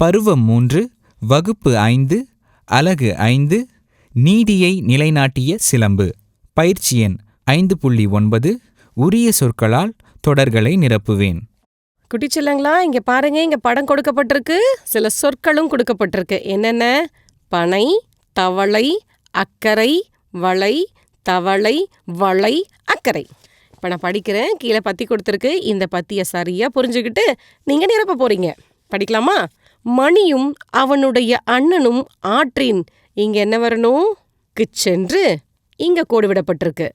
பருவம் மூன்று வகுப்பு ஐந்து அலகு ஐந்து நீதியை நிலைநாட்டிய சிலம்பு. பயிற்சி எண் ஐந்து புள்ளி ஒன்பது உரிய சொற்களால் தொடர்களை நிரப்புவேன். குட்டிச்செல்லங்களா இங்க பாருங்க இங்க படம் கொடுக்கப்பட்டிருக்கு. சில சொற்களும் கொடுக்கப்பட்டிருக்கு. என்னென்ன? பனை தவளை அக்கறை வளை தவளை வளை அக்கறை. இப்போ நான் படிக்கிறேன் கீழே பத்தி கொடுத்துருக்கு. இந்த பத்தியை சரியா புரிஞ்சுக்கிட்டு நீங்க நிரப்ப போறீங்க. படிக்கலாமா? மணியும் அவனுடைய அண்ணனும் ஆற்றின் இங்க என்ன வரணும்? சென்று இங்க கோடுவிடப்பட்டிருக்கு.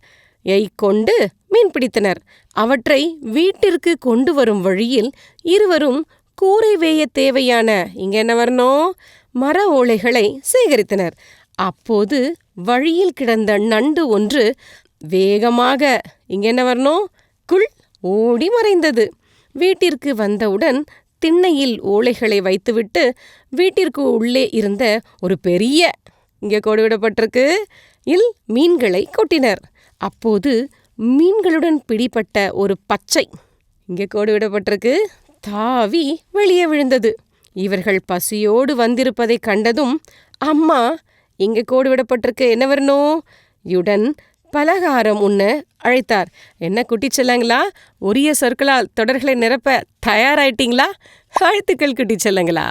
எய் கொண்டு மீன் பிடித்தனர். அவற்றை வீட்டிற்கு கொண்டு வரும் வழியில் இருவரும் கூரை வேய தேவையான இங்க என்ன வரணும்? மர ஓலைகளை சேகரித்தனர். அப்போது வழியில் கிடந்த நண்டு ஒன்று வேகமாக இங்க என்ன வரணும்? குள் ஓடி மறைந்தது. வீட்டிற்கு வந்தவுடன் திண்ணையில் ஓலைகளை வைத்துவிட்டு வீட்டிற்கு உள்ளே இருந்த ஒரு பெரிய இங்கே கோடுவிடப்பட்டிருக்கு இல் மீன்களை கொட்டினர். அப்போது மீன்களுடன் பிடிபட்ட ஒரு பச்சை இங்கே கோடுவிடப்பட்டிருக்கு தாவி வெளியே விழுந்தது. இவர்கள் பசியோடு வந்திருப்பதை கண்டதும் அம்மா இங்கே கோடுவிடப்பட்டிருக்கு என்ன வரணும்? யுடன் பலகாரம் உண்ண அழைத்தார். என்ன குட்டிச்செல்லங்களா உரிய சொற்களால் தொடர்களை நிரப்ப தயாராயிட்டீங்களா? வாழ்த்துக்கள் குட்டிச்செல்லங்களா